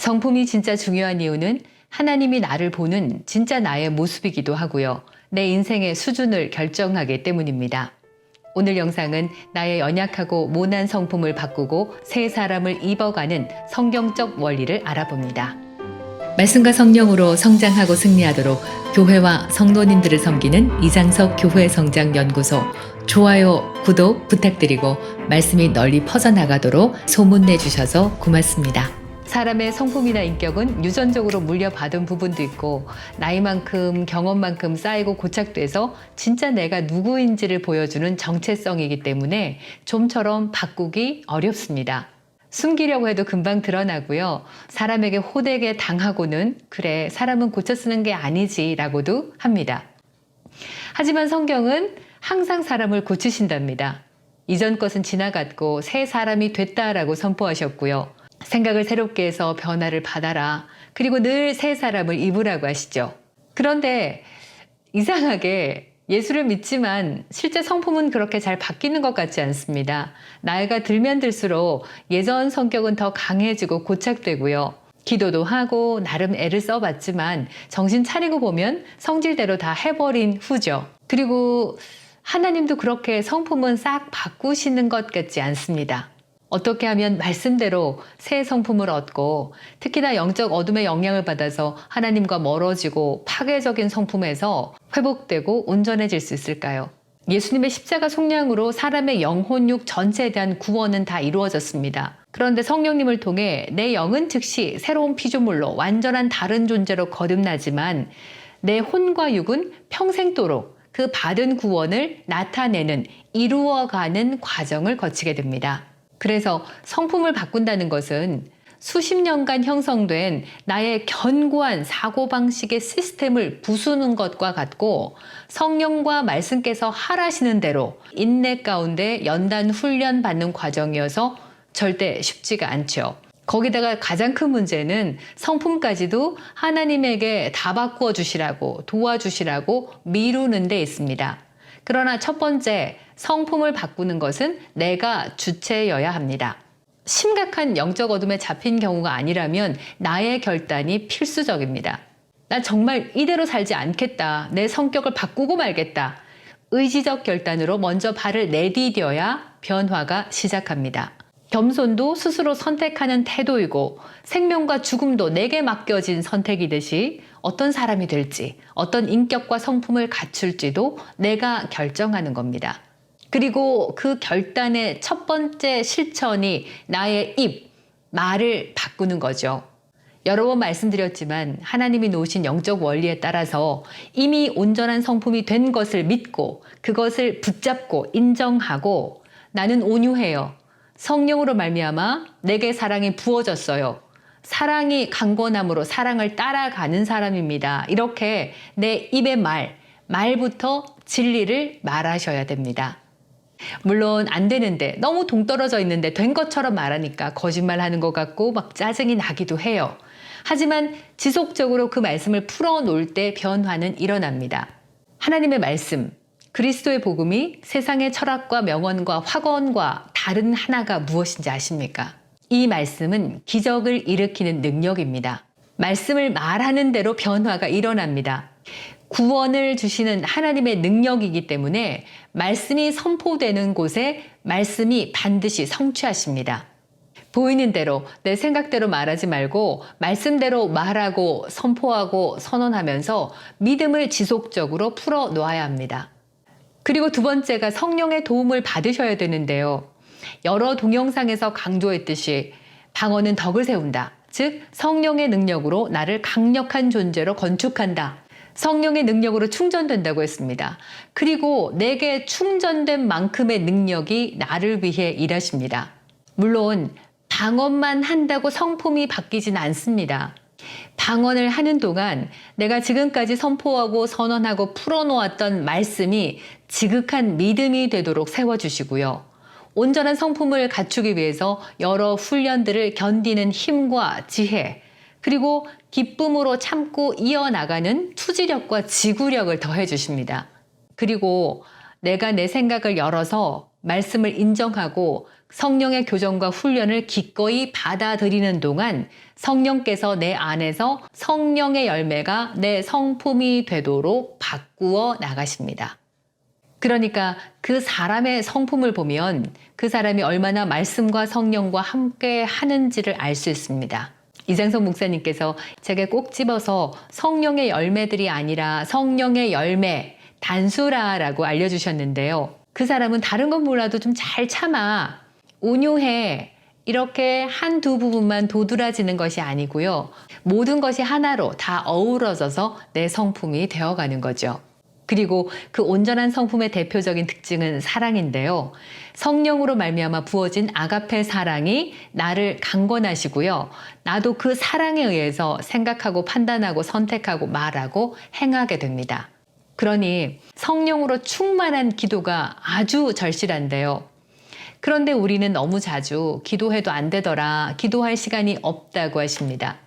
성품이 진짜 중요한 이유는 하나님이 나를 보는 진짜 나의 모습이기도 하고요. 내 인생의 수준을 결정하기 때문입니다. 오늘 영상은 나의 연약하고 모난 성품을 바꾸고 새 사람을 입어가는 성경적 원리를 알아봅니다. 말씀과 성령으로 성장하고 승리하도록 교회와 성도님들을 섬기는 이장석 교회 성장 연구소 좋아요, 구독 부탁드리고 말씀이 널리 퍼져나가도록 소문내 주셔서 고맙습니다. 사람의 성품이나 인격은 유전적으로 물려받은 부분도 있고 나이만큼 경험만큼 쌓이고 고착돼서 진짜 내가 누구인지를 보여주는 정체성이기 때문에 좀처럼 바꾸기 어렵습니다. 숨기려고 해도 금방 드러나고요. 사람에게 호되게 당하고는 그래, 사람은 고쳐 쓰는 게 아니지라고도 합니다. 하지만 성경은 항상 사람을 고치신답니다. 이전 것은 지나갔고 새 사람이 됐다라고 선포하셨고요. 생각을 새롭게 해서 변화를 받아라. 그리고 늘 새 사람을 입으라고 하시죠. 그런데 이상하게 예수를 믿지만 실제 성품은 그렇게 잘 바뀌는 것 같지 않습니다. 나이가 들면 들수록 예전 성격은 더 강해지고 고착되고요. 기도도 하고 나름 애를 써봤지만 정신 차리고 보면 성질대로 다 해버린 후죠. 그리고 하나님도 그렇게 성품은 싹 바꾸시는 것 같지 않습니다. 어떻게 하면 말씀대로 새 성품을 얻고 특히나 영적 어둠의 영향을 받아서 하나님과 멀어지고 파괴적인 성품에서 회복되고 온전해질 수 있을까요? 예수님의 십자가 속량으로 사람의 영혼육 전체에 대한 구원은 다 이루어졌습니다. 그런데 성령님을 통해 내 영은 즉시 새로운 피조물로 완전한 다른 존재로 거듭나지만 내 혼과 육은 평생도록 그 받은 구원을 나타내는 이루어가는 과정을 거치게 됩니다. 그래서 성품을 바꾼다는 것은 수십 년간 형성된 나의 견고한 사고방식의 시스템을 부수는 것과 같고 성령과 말씀께서 하라시는 대로 인내 가운데 연단 훈련 받는 과정이어서 절대 쉽지가 않죠. 거기다가 가장 큰 문제는 성품까지도 하나님에게 다 바꾸어 주시라고 도와주시라고 미루는 데 있습니다. 그러나 첫 번째, 성품을 바꾸는 것은 내가 주체여야 합니다. 심각한 영적 어둠에 잡힌 경우가 아니라면 나의 결단이 필수적입니다. 나 정말 이대로 살지 않겠다. 내 성격을 바꾸고 말겠다. 의지적 결단으로 먼저 발을 내디뎌야 변화가 시작합니다. 겸손도 스스로 선택하는 태도이고 생명과 죽음도 내게 맡겨진 선택이듯이 어떤 사람이 될지, 어떤 인격과 성품을 갖출지도 내가 결정하는 겁니다. 그리고 그 결단의 첫 번째 실천이 나의 입, 말을 바꾸는 거죠. 여러 번 말씀드렸지만 하나님이 놓으신 영적 원리에 따라서 이미 온전한 성품이 된 것을 믿고 그것을 붙잡고 인정하고 나는 온유해요. 성령으로 말미암아 내게 사랑이 부어졌어요. 사랑이 강권함으로 사랑을 따라가는 사람입니다. 이렇게 내 입의 말, 말부터 진리를 말하셔야 됩니다. 물론 안 되는데 너무 동떨어져 있는데 된 것처럼 말하니까 거짓말 하는 것 같고 막 짜증이 나기도 해요. 하지만 지속적으로 그 말씀을 풀어 놓을 때 변화는 일어납니다. 하나님의 말씀, 그리스도의 복음이 세상의 철학과 명언과 확언과 다른 하나가 무엇인지 아십니까? 이 말씀은 기적을 일으키는 능력입니다. 말씀을 말하는 대로 변화가 일어납니다. 구원을 주시는 하나님의 능력이기 때문에 말씀이 선포되는 곳에 말씀이 반드시 성취하십니다. 보이는 대로 내 생각대로 말하지 말고 말씀대로 말하고 선포하고 선언하면서 믿음을 지속적으로 풀어 놓아야 합니다. 그리고 두 번째가 성령의 도움을 받으셔야 되는데요. 여러 동영상에서 강조했듯이 방언은 덕을 세운다. 즉, 성령의 능력으로 나를 강력한 존재로 건축한다. 성령의 능력으로 충전된다고 했습니다. 그리고 내게 충전된 만큼의 능력이 나를 위해 일하십니다. 물론, 방언만 한다고 성품이 바뀌진 않습니다. 방언을 하는 동안 내가 지금까지 선포하고 선언하고 풀어놓았던 말씀이 지극한 믿음이 되도록 세워주시고요. 온전한 성품을 갖추기 위해서 여러 훈련들을 견디는 힘과 지혜, 그리고 기쁨으로 참고 이어나가는 투지력과 지구력을 더해 주십니다. 그리고 내가 내 생각을 열어서 말씀을 인정하고 성령의 교정과 훈련을 기꺼이 받아들이는 동안 성령께서 내 안에서 성령의 열매가 내 성품이 되도록 바꾸어 나가십니다. 그러니까 그 사람의 성품을 보면 그 사람이 얼마나 말씀과 성령과 함께 하는지를 알 수 있습니다. 이장성 목사님께서 제게 꼭 집어서 성령의 열매들이 아니라 성령의 열매, 단수라라고 알려주셨는데요. 그 사람은 다른 건 몰라도 좀 잘 참아, 온유해, 이렇게 한두 부분만 도드라지는 것이 아니고요. 모든 것이 하나로 다 어우러져서 내 성품이 되어가는 거죠. 그리고 그 온전한 성품의 대표적인 특징은 사랑인데요. 성령으로 말미암아 부어진 아가페 사랑이 나를 강권하시고요. 나도 그 사랑에 의해서 생각하고 판단하고 선택하고 말하고 행하게 됩니다. 그러니 성령으로 충만한 기도가 아주 절실한데요. 그런데 우리는 너무 자주 기도해도 안 되더라, 기도할 시간이 없다고 하십니다.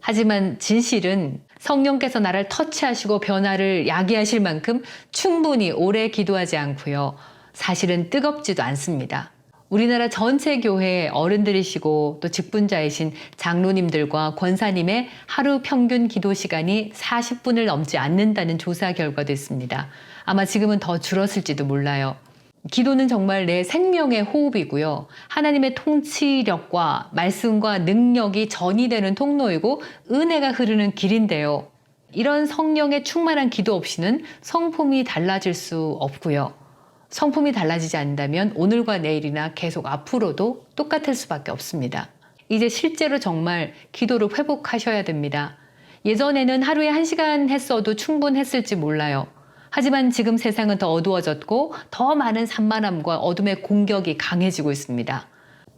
하지만 진실은 성령께서 나를 터치하시고 변화를 야기하실 만큼 충분히 오래 기도하지 않고요. 사실은 뜨겁지도 않습니다. 우리나라 전체 교회 어른들이시고 또 직분자이신 장로님들과 권사님의 하루 평균 기도 시간이 40분을 넘지 않는다는 조사 결과도 있습니다. 아마 지금은 더 줄었을지도 몰라요. 기도는 정말 내 생명의 호흡이고요. 하나님의 통치력과 말씀과 능력이 전이되는 통로이고 은혜가 흐르는 길인데요. 이런 성령의 충만한 기도 없이는 성품이 달라질 수 없고요. 성품이 달라지지 않는다면 오늘과 내일이나 계속 앞으로도 똑같을 수밖에 없습니다. 이제 실제로 정말 기도를 회복하셔야 됩니다. 예전에는 하루에 한 시간 했어도 충분했을지 몰라요. 하지만 지금 세상은 더 어두워졌고 더 많은 산만함과 어둠의 공격이 강해지고 있습니다.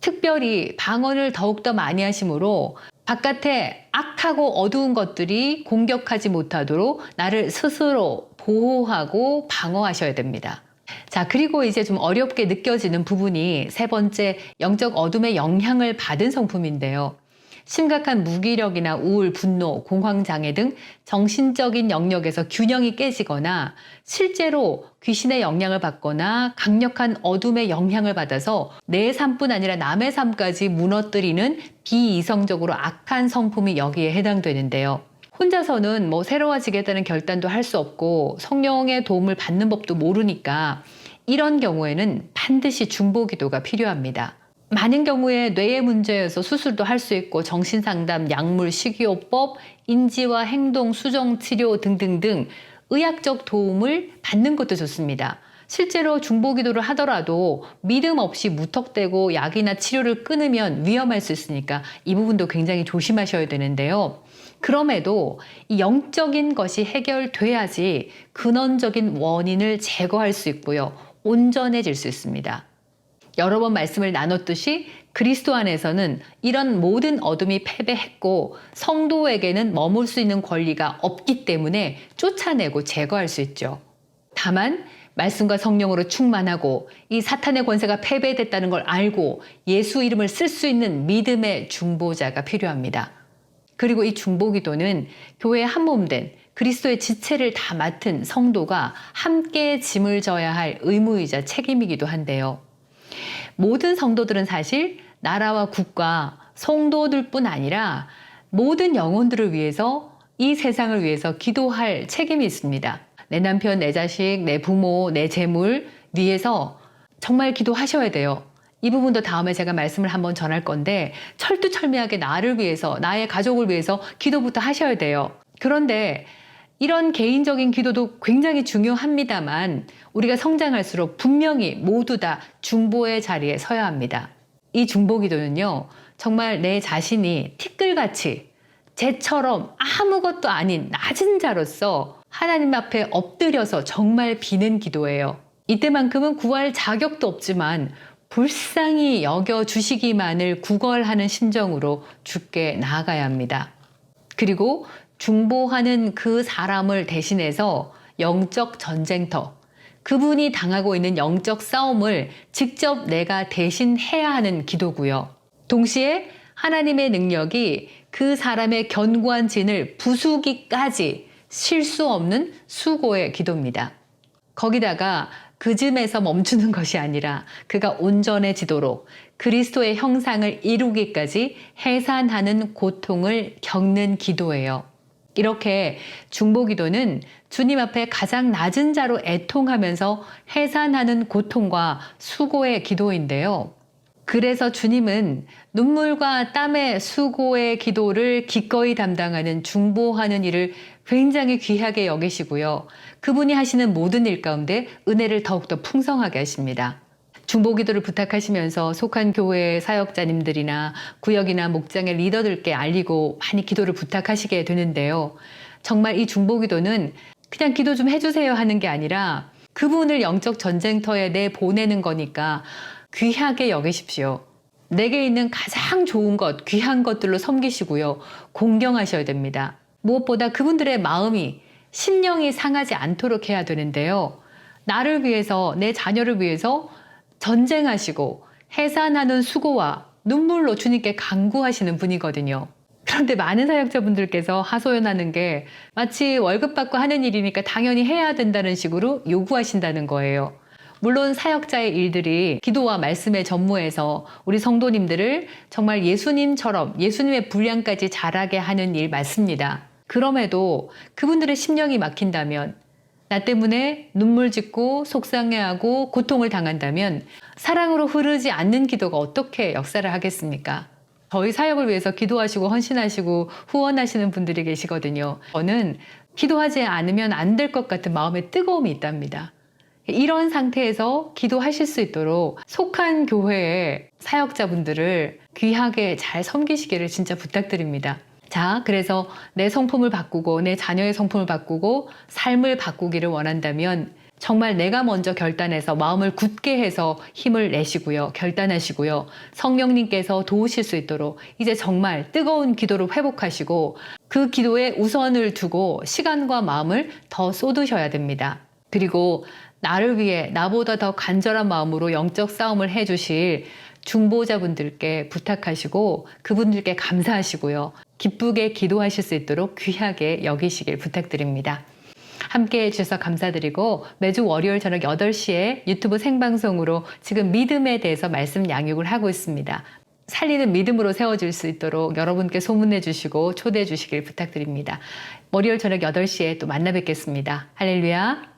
특별히 방언을 더욱더 많이 하심으로 바깥에 악하고 어두운 것들이 공격하지 못하도록 나를 스스로 보호하고 방어하셔야 됩니다. 자, 그리고 이제 좀 어렵게 느껴지는 부분이 세 번째 영적 어둠의 영향을 받은 성품인데요. 심각한 무기력이나 우울, 분노, 공황장애 등 정신적인 영역에서 균형이 깨지거나 실제로 귀신의 영향을 받거나 강력한 어둠의 영향을 받아서 내 삶뿐 아니라 남의 삶까지 무너뜨리는 비이성적으로 악한 성품이 여기에 해당되는데요. 혼자서는 뭐 새로워지겠다는 결단도 할 수 없고 성령의 도움을 받는 법도 모르니까 이런 경우에는 반드시 중보 기도가 필요합니다. 많은 경우에 뇌의 문제여서 수술도 할 수 있고 정신상담, 약물, 식이요법, 인지와 행동, 수정 치료 등등등 의학적 도움을 받는 것도 좋습니다. 실제로 중보기도를 하더라도 믿음 없이 무턱대고 약이나 치료를 끊으면 위험할 수 있으니까 이 부분도 굉장히 조심하셔야 되는데요. 그럼에도 이 영적인 것이 해결돼야지 근원적인 원인을 제거할 수 있고요. 온전해질 수 있습니다. 여러 번 말씀을 나눴듯이 그리스도 안에서는 이런 모든 어둠이 패배했고 성도에게는 머물 수 있는 권리가 없기 때문에 쫓아내고 제거할 수 있죠. 다만 말씀과 성령으로 충만하고 이 사탄의 권세가 패배됐다는 걸 알고 예수 이름을 쓸 수 있는 믿음의 중보자가 필요합니다. 그리고 이 중보기도는 교회의 한 몸된 그리스도의 지체를 다 맡은 성도가 함께 짐을 져야 할 의무이자 책임이기도 한데요. 모든 성도들은 사실 나라와 국가, 성도들뿐 아니라 모든 영혼들을 위해서 이 세상을 위해서 기도할 책임이 있습니다. 내 남편, 내 자식, 내 부모, 내 재물 위해서 정말 기도하셔야 돼요. 이 부분도 다음에 제가 말씀을 한번 전할 건데 철두철미하게 나를 위해서, 나의 가족을 위해서 기도부터 하셔야 돼요. 그런데 이런 개인적인 기도도 굉장히 중요합니다만 우리가 성장할수록 분명히 모두 다 중보의 자리에 서야 합니다. 이 중보 기도는요, 정말 내 자신이 티끌같이 쟤처럼 아무것도 아닌 낮은 자로서 하나님 앞에 엎드려서 정말 비는 기도예요. 이때만큼은 구할 자격도 없지만 불쌍히 여겨 주시기만을 구걸하는 심정으로 죽게 나아가야 합니다. 그리고 중보하는 그 사람을 대신해서 영적 전쟁터, 그분이 당하고 있는 영적 싸움을 직접 내가 대신 해야 하는 기도고요. 동시에 하나님의 능력이 그 사람의 견고한 진을 부수기까지 실수 없는 수고의 기도입니다. 거기다가 그쯤에서 멈추는 것이 아니라 그가 온전해지도록 그리스도의 형상을 이루기까지 해산하는 고통을 겪는 기도예요. 이렇게 중보기도는 주님 앞에 가장 낮은 자로 애통하면서 해산하는 고통과 수고의 기도인데요. 그래서 주님은 눈물과 땀의 수고의 기도를 기꺼이 담당하는 중보하는 일을 굉장히 귀하게 여기시고요. 그분이 하시는 모든 일 가운데 은혜를 더욱더 풍성하게 하십니다. 중보 기도를 부탁하시면서 속한 교회 사역자님들이나 구역이나 목장의 리더들께 알리고 많이 기도를 부탁하시게 되는데요. 정말 이 중보 기도는 그냥 기도 좀 해주세요 하는 게 아니라 그분을 영적 전쟁터에 내 보내는 거니까 귀하게 여기십시오. 내게 있는 가장 좋은 것, 귀한 것들로 섬기시고요. 공경하셔야 됩니다. 무엇보다 그분들의 마음이 심령이 상하지 않도록 해야 되는데요. 나를 위해서, 내 자녀를 위해서 전쟁하시고 해산하는 수고와 눈물로 주님께 간구하시는 분이거든요. 그런데 많은 사역자분들께서 하소연하는 게 마치 월급 받고 하는 일이니까 당연히 해야 된다는 식으로 요구하신다는 거예요. 물론 사역자의 일들이 기도와 말씀의 전무에서 우리 성도님들을 정말 예수님처럼 예수님의 분량까지 자라게 하는 일 맞습니다. 그럼에도 그분들의 심령이 막힌다면 나 때문에 눈물 짓고 속상해하고 고통을 당한다면 사랑으로 흐르지 않는 기도가 어떻게 역사를 하겠습니까? 저희 사역을 위해서 기도하시고 헌신하시고 후원하시는 분들이 계시거든요. 저는 기도하지 않으면 안 될 것 같은 마음의 뜨거움이 있답니다. 이런 상태에서 기도하실 수 있도록 속한 교회의 사역자분들을 귀하게 잘 섬기시기를 진짜 부탁드립니다. 자, 그래서 내 성품을 바꾸고 내 자녀의 성품을 바꾸고 삶을 바꾸기를 원한다면 정말 내가 먼저 결단해서 마음을 굳게 해서 힘을 내시고요. 결단하시고요. 성령님께서 도우실 수 있도록 이제 정말 뜨거운 기도를 회복하시고 그 기도에 우선을 두고 시간과 마음을 더 쏟으셔야 됩니다. 그리고 나를 위해 나보다 더 간절한 마음으로 영적 싸움을 해주실 중보자분들께 부탁하시고 그분들께 감사하시고요. 기쁘게 기도하실 수 있도록 귀하게 여기시길 부탁드립니다. 함께 해주셔서 감사드리고 매주 월요일 저녁 8시에 유튜브 생방송으로 지금 믿음에 대해서 말씀 양육을 하고 있습니다. 살리는 믿음으로 세워질 수 있도록 여러분께 소문내 주시고 초대해 주시길 부탁드립니다. 월요일 저녁 8시에 또 만나 뵙겠습니다. 할렐루야.